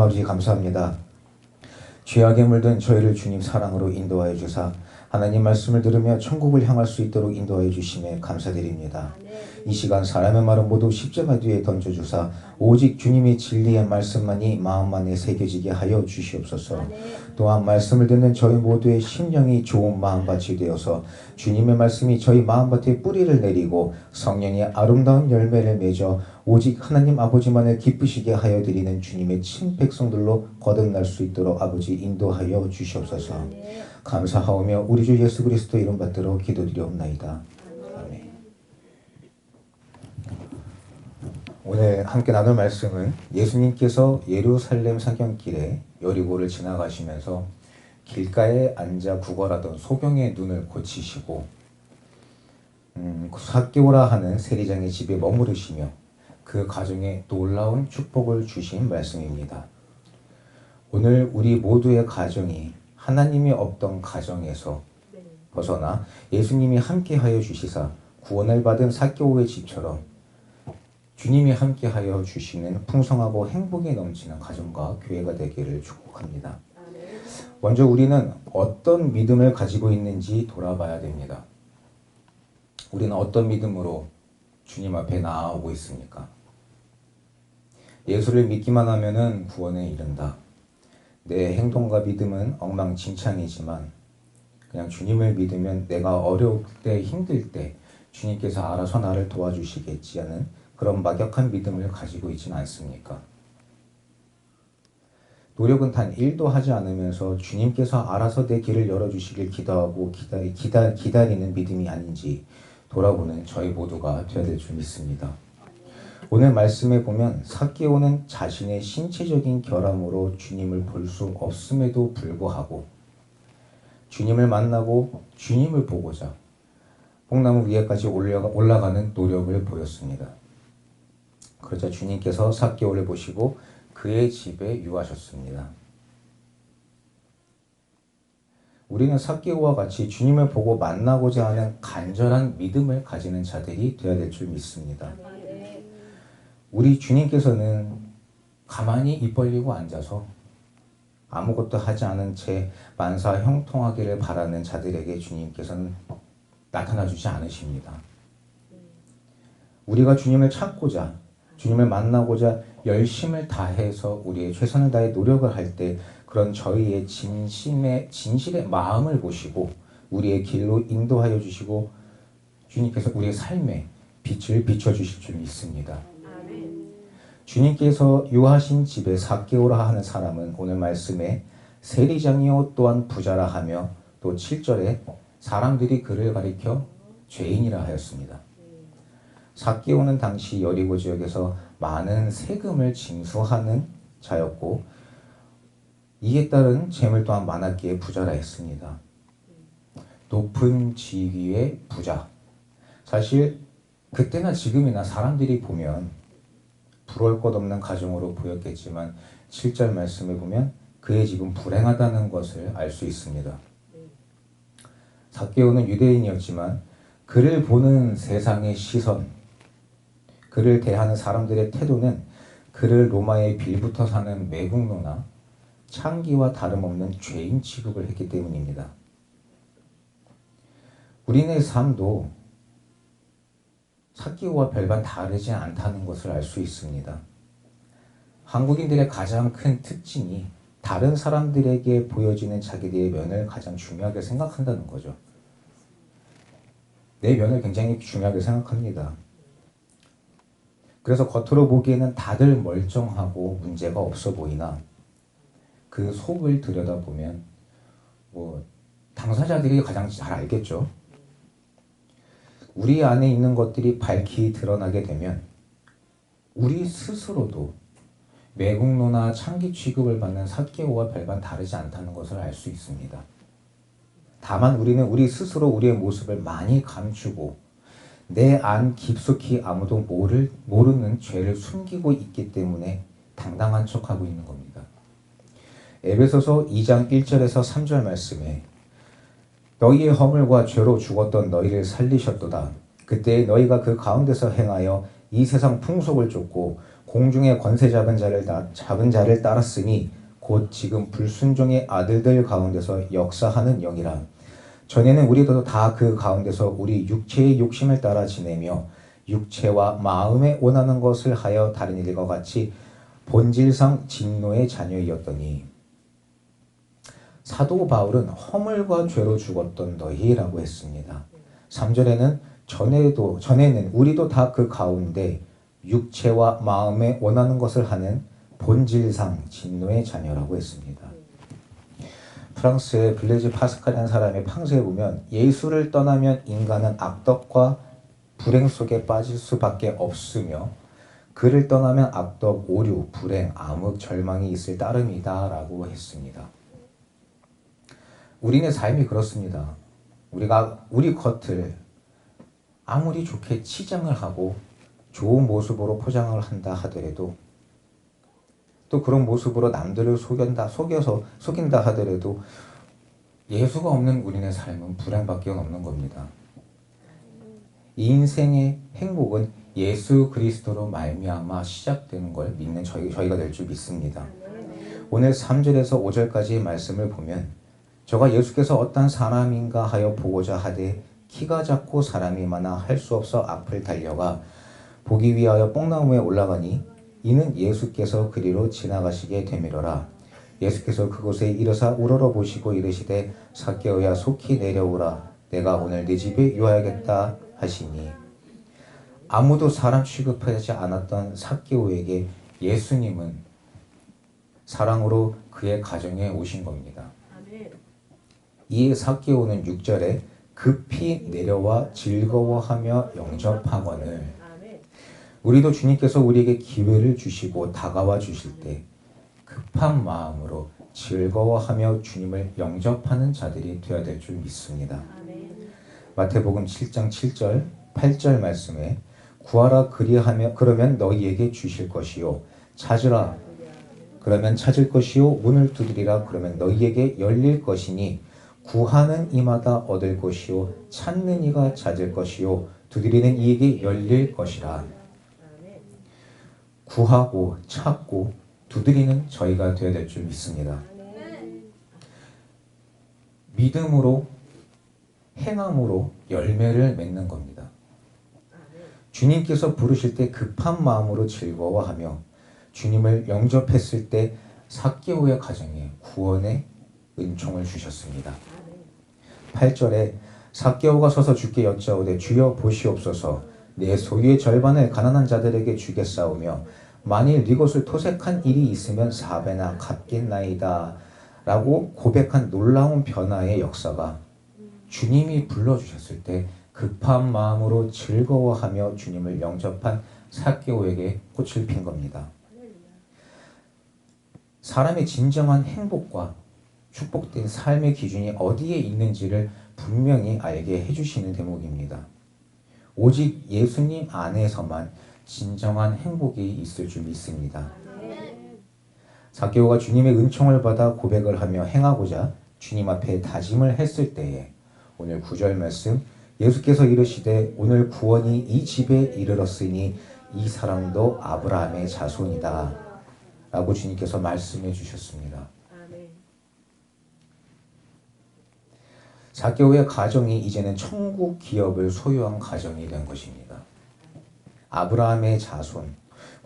하나님 아버지 감사합니다. 죄악에 물든 저희를 주님 사랑으로 인도하여 주사 하나님 말씀을 들으며 천국을 향할 수 있도록 인도하여 주심에 감사드립니다. 이 시간 사람의 말은 모두 십자가 뒤에 던져주사 오직 주님의 진리의 말씀만이 마음 안에 새겨지게 하여 주시옵소서. 또한 말씀을 듣는 저희 모두의 심령이 좋은 마음밭이 되어서 주님의 말씀이 저희 마음밭에 뿌리를 내리고 성령의 아름다운 열매를 맺어 오직 하나님 아버지만을 기쁘시게 하여 드리는 주님의 친 백성들로 거듭날 수 있도록 아버지 인도하여 주시옵소서. 감사하오며 우리 주 예수 그리스도 이름 받들어 기도드리옵나이다. 아멘. 오늘 함께 나눌 말씀은 예수님께서 예루살렘 사경길에 여리고를 지나가시면서 길가에 앉아 구걸하던 소경의 눈을 고치시고 음, 사개오라 하는 세리장의 집에 머무르시며 그 가정에 놀라운 축복을 주신 말씀입니다. 오늘 우리 모두의 가정이 하나님이 없던 가정에서 벗어나 예수님이 함께하여 주시사 구원을 받은 사개오의 집처럼 주님이 함께하여 주시는 풍성하고 행복이 넘치는 가정과 교회가 되기를 축복합니다. 먼저 우리는 어떤 믿음을 가지고 있는지 돌아봐야 됩니다. 우리는 어떤 믿음으로 주님 앞에 나아오고 있습니까? 예수를 믿기만 하면은 구원에 이른다. 내 행동과 믿음은 엉망진창이지만 그냥 주님을 믿으면 내가 어려울 때 힘들 때 주님께서 알아서 나를 도와주시겠지 하는 그런 막역한 믿음을 가지고 있지는 않습니까? 노력은 단 1도 하지 않으면서 주님께서 알아서 내 길을 열어주시길 기도하고 기다리, 기다, 기다리는 믿음이 아닌지 돌아보는 저희 모두가 되어야 될 줄 믿습니다. 오늘 말씀에 보면 사기오는 자신의 신체적인 결함으로 주님을 볼 수 없음에도 불구하고 주님을 만나고 주님을 보고자 뽕나무 위에까지 올라가, 올라가는 노력을 보였습니다. 그러자 주님께서 사기오를 보시고 그의 집에 유하셨습니다. 우리는 사기오와 같이 주님을 보고 만나고자 하는 간절한 믿음을 가지는 자들이 되어야 될 줄 믿습니다. 우리 주님께서는 가만히 입 벌리고 앉아서 아무것도 하지 않은 채 만사 형통하기를 바라는 자들에게 주님께서는 나타나 주지 않으십니다. 우리가 주님을 찾고자 주님을 만나고자 열심을 다해서 우리의 최선을 다해 노력을 할 때 그런 저희의 진심의 진실의 마음을 보시고 우리의 길로 인도하여 주시고 주님께서 우리의 삶에 빛을 비춰 주실 줄 믿습니다. 주님께서 유하신 집에 사개오라 하는 사람은 오늘 말씀에 세리장이요 또한 부자라 하며 또 7절에 사람들이 그를 가리켜 죄인이라 하였습니다. 사개오는 당시 여리고 지역에서 많은 세금을 징수하는 자였고 이에 따른 재물 또한 많았기에 부자라 했습니다. 높은 지위의 부자. 사실 그때나 지금이나 사람들이 보면 부러울 것 없는 가정으로 보였겠지만 7절 말씀을 보면 그의 집은 불행하다는 것을 알 수 있습니다. 사개오는 유대인이었지만 그를 보는 세상의 시선, 그를 대하는 사람들의 태도는 그를 로마에 빌붙어 사는 매국노나 창기와 다름없는 죄인 취급을 했기 때문입니다. 우리네 삶도 사기와 별반 다르지 않다는 것을 알 수 있습니다. 한국인들의 가장 큰 특징이 다른 사람들에게 보여지는 자기들의 면을 가장 중요하게 생각한다는 거죠. 내 면을 굉장히 중요하게 생각합니다. 그래서 겉으로 보기에는 다들 멀쩡하고 문제가 없어 보이나 그 속을 들여다보면 뭐 당사자들이 가장 잘 알겠죠. 우리 안에 있는 것들이 밝히 드러나게 되면 우리 스스로도 매국노나 창기 취급을 받는 사개오와 별반 다르지 않다는 것을 알 수 있습니다. 다만 우리는 우리 스스로 우리의 모습을 많이 감추고 내 안 깊숙이 아무도 모를, 모르는 죄를 숨기고 있기 때문에 당당한 척하고 있는 겁니다. 에베소서 2장 1절에서 3절 말씀에 너희의 허물과 죄로 죽었던 너희를 살리셨도다. 그때 너희가 그 가운데서 행하여 이 세상 풍속을 쫓고 공중의 권세 잡은 자를 따, 잡은 자를 따랐으니 곧 지금 불순종의 아들들 가운데서 역사하는 영이라 전에는 우리도 다 그 가운데서 우리 육체의 욕심을 따라 지내며 육체와 마음에 원하는 것을 하여 다른 일과 같이 본질상 진노의 자녀이었더니 사도 바울은 허물과 죄로 죽었던 너희라고 했습니다. 3절에는 전에도 전에는 우리도 다 그 가운데 육체와 마음에 원하는 것을 하는 본질상 진노의 자녀라고 했습니다. 프랑스의 블레즈 파스칼이라는 사람의 팡세에 보면 예수를 떠나면 인간은 악덕과 불행 속에 빠질 수밖에 없으며 그를 떠나면 악덕, 오류, 불행, 암흑, 절망이 있을 따름이다 라고 했습니다. 우리는 삶이 그렇습니다. 우리가 우리 겉을 아무리 좋게 치장을 하고 좋은 모습으로 포장을 한다 하더라도 또 그런 모습으로 남들을 속인다 속여서 속인다 하더라도 예수가 없는 우리네 삶은 불행밖에 없는 겁니다. 인생의 행복은 예수 그리스도로 말미암아 시작되는 걸 믿는 저희, 저희가 될 줄 믿습니다. 오늘 3절에서 5절까지의 말씀을 보면 저가 예수께서 어떤 사람인가 하여 보고자 하되 키가 작고 사람이 많아 할 수 없어 앞을 달려가 보기 위하여 뽕나무에 올라가니 이는 예수께서 그리로 지나가시게 되미러라. 예수께서 그곳에 이르사 우러러 보시고 이르시되 사개오야 속히 내려오라. 내가 오늘 네 집에 유하야겠다 하시니 아무도 사람 취급하지 않았던 사개오에게 예수님은 사랑으로 그의 가정에 오신 겁니다. 이에 사개오는 6절에 급히 내려와 즐거워하며 영접하거늘 우리도 주님께서 우리에게 기회를 주시고 다가와 주실 때 급한 마음으로 즐거워하며 주님을 영접하는 자들이 되어야 될 줄 믿습니다. 마태복음 7장 7절 8절 말씀에 구하라 그리하며 그러면 너희에게 주실 것이요 찾으라. 그러면 찾을 것이요 문을 두드리라. 그러면 너희에게 열릴 것이니 구하는 이마다 얻을 것이요 찾는 이가 찾을 것이요 두드리는 이에게 열릴 것이라 구하고 찾고 두드리는 저희가 되어야 될 줄 믿습니다. 믿음으로 행함으로 열매를 맺는 겁니다. 주님께서 부르실 때 급한 마음으로 즐거워하며 주님을 영접했을 때 사개오의 가정에 구원의 은총을 주셨습니다. 8절에 사개오가 서서 주께 여짜오되 주여 보시옵소서 내 소유의 절반을 가난한 자들에게 주겠사오며 만일 이것을 토색한 일이 있으면 사배나 갚겠나이다 라고 고백한 놀라운 변화의 역사가 주님이 불러주셨을 때 급한 마음으로 즐거워하며 주님을 영접한 사개오에게 꽃을 핀 겁니다. 사람의 진정한 행복과 축복된 삶의 기준이 어디에 있는지를 분명히 알게 해주시는 대목입니다. 오직 예수님 안에서만 진정한 행복이 있을 줄 믿습니다. 사개오가 주님의 은총을 받아 고백을 하며 행하고자 주님 앞에 다짐을 했을 때에 오늘 구절 말씀 예수께서 이르시되 오늘 구원이 이 집에 이르렀으니 이 사람도 아브라함의 자손이다 라고 주님께서 말씀해 주셨습니다. 사개오의 가정이 이제는 천국 기업을 소유한 가정이 된 것입니다. 아브라함의 자손,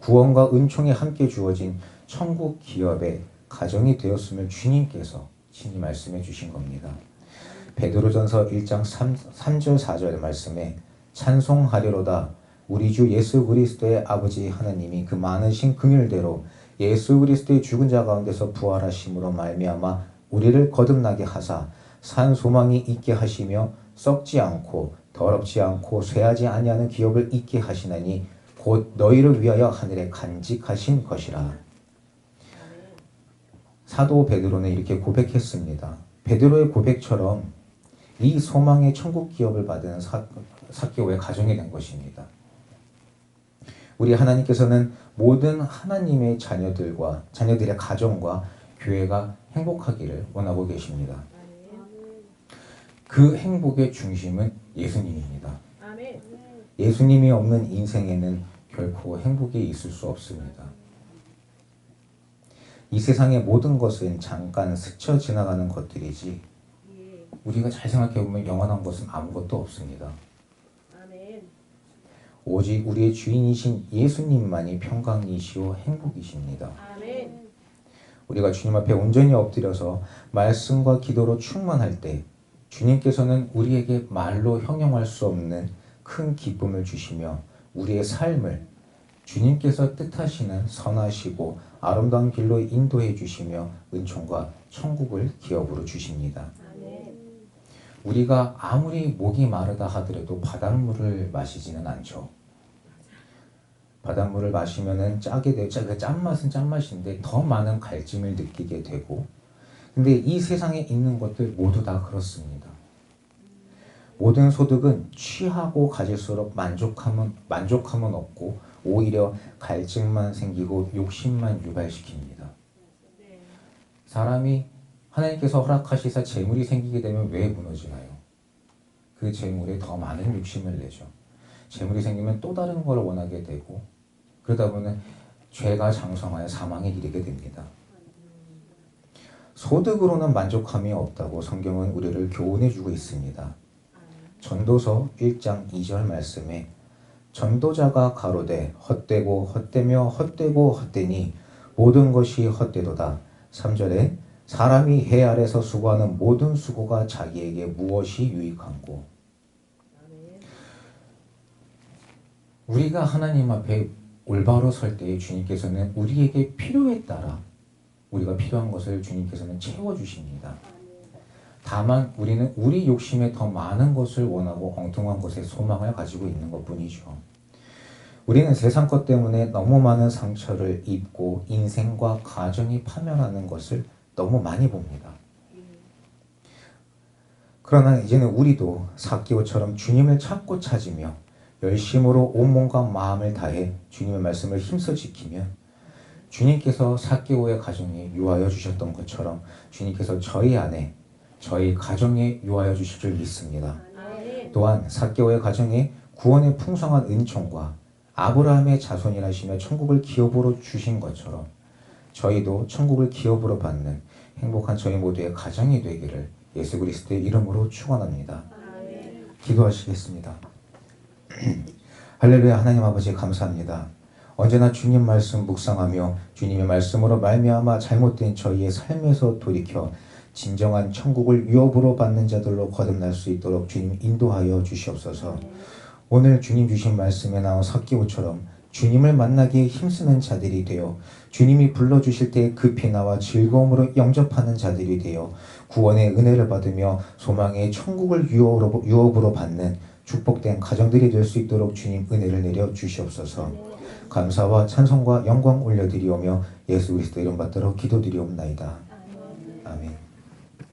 구원과 은총이 함께 주어진 천국 기업의 가정이 되었음을 주님께서 친히 말씀해 주신 겁니다. 베드로전서 1장 3, 3절 4절 말씀에 찬송하리로다 우리 주 예수 그리스도의 아버지 하나님이 그 많으신 긍휼대로 예수 그리스도의 죽은 자 가운데서 부활하심으로 말미암아 우리를 거듭나게 하사 산 소망이 있게 하시며 썩지 않고 더럽지 않고 쇠하지 아니하는 기업을 있게 하시나니 곧 너희를 위하여 하늘에 간직하신 것이라. 사도 베드로는 이렇게 고백했습니다. 베드로의 고백처럼 이 소망의 천국 기업을 받은 사, 사개오의 가정이 된 것입니다. 우리 하나님께서는 모든 하나님의 자녀들과 자녀들의 가정과 교회가 행복하기를 원하고 계십니다. 그 행복의 중심은 예수님입니다. 예수님이 없는 인생에는 결코 행복이 있을 수 없습니다. 이 세상의 모든 것은 잠깐 스쳐 지나가는 것들이지 예. 우리가 잘 생각해 보면 영원한 것은 아무것도 없습니다. 오직 우리의 주인이신 예수님만이 평강이시오 행복이십니다. 우리가 주님 앞에 온전히 엎드려서 말씀과 기도로 충만할 때 주님께서는 우리에게 말로 형용할 수 없는 큰 기쁨을 주시며 우리의 삶을 주님께서 뜻하시는 선하시고 아름다운 길로 인도해 주시며 은총과 천국을 기업으로 주십니다. 우리가 아무리 목이 마르다 하더라도 바닷물을 마시지는 않죠. 바닷물을 마시면은 짜게 되고 짜- 그 짠맛은 짠맛인데 더 많은 갈증을 느끼게 되고 근데 이 세상에 있는 것들 모두 다 그렇습니다. 모든 소득은 취하고 가질수록 만족함은 만족함은 없고 오히려 갈증만 생기고 욕심만 유발시킵니다. 네. 사람이 하나님께서 허락하시사 재물이 생기게 되면 왜 무너지나요? 그 재물에 더 많은 욕심을 내죠. 재물이 생기면 또 다른 걸 원하게 되고 그러다 보면 죄가 장성하여 사망에 이르게 됩니다. 소득으로는 만족함이 없다고 성경은 우리를 교훈해 주고 있습니다. 전도서 1장 2절 말씀에 전도자가 가로되 헛되고 헛되며 헛되고 헛되니 모든 것이 헛되도다. 3절에 사람이 해 아래서 수고하는 모든 수고가 자기에게 무엇이 유익한고. 우리가 하나님 앞에 올바로 설 때에 주님께서는 우리에게 필요에 따라 우리가 필요한 것을 주님께서는 채워 주십니다. 다만 우리는 우리 욕심에 더 많은 것을 원하고 엉뚱한 것에 소망을 가지고 있는 것 뿐이죠. 우리는 세상 것 때문에 너무 많은 상처를 입고 인생과 가정이 파멸하는 것을 너무 많이 봅니다. 그러나 이제는 우리도 사기오처럼 주님을 찾고 찾으며 열심으로 온 몸과 마음을 다해 주님의 말씀을 힘써 지키면 주님께서 사기오의 가정에 유하여 주셨던 것처럼 주님께서 저희 안에 저희 가정에 유하여 주실 줄 믿습니다. 또한 사개오의 가정에 구원의 풍성한 은총과 아브라함의 자손이라시며 천국을 기업으로 주신 것처럼 저희도 천국을 기업으로 받는 행복한 저희 모두의 가정이 되기를 예수 그리스도의 이름으로 축원합니다. 기도하시겠습니다. 할렐루야 하나님 아버지 감사합니다. 언제나 주님 말씀 묵상하며 주님의 말씀으로 말미암아 잘못된 저희의 삶에서 돌이켜 진정한 천국을 유업으로 받는 자들로 거듭날 수 있도록 주님 인도하여 주시옵소서. 오늘 주님 주신 말씀에 나온 석기호처럼 주님을 만나기에 힘쓰는 자들이 되어 주님이 불러주실 때 급히 나와 즐거움으로 영접하는 자들이 되어 구원의 은혜를 받으며 소망의 천국을 유업으로, 받는 축복된 가정들이 될 수 있도록 주님 은혜를 내려 주시옵소서. 감사와 찬송과 영광 올려드리오며 예수 그리스도 이름 받들어 기도드리옵나이다.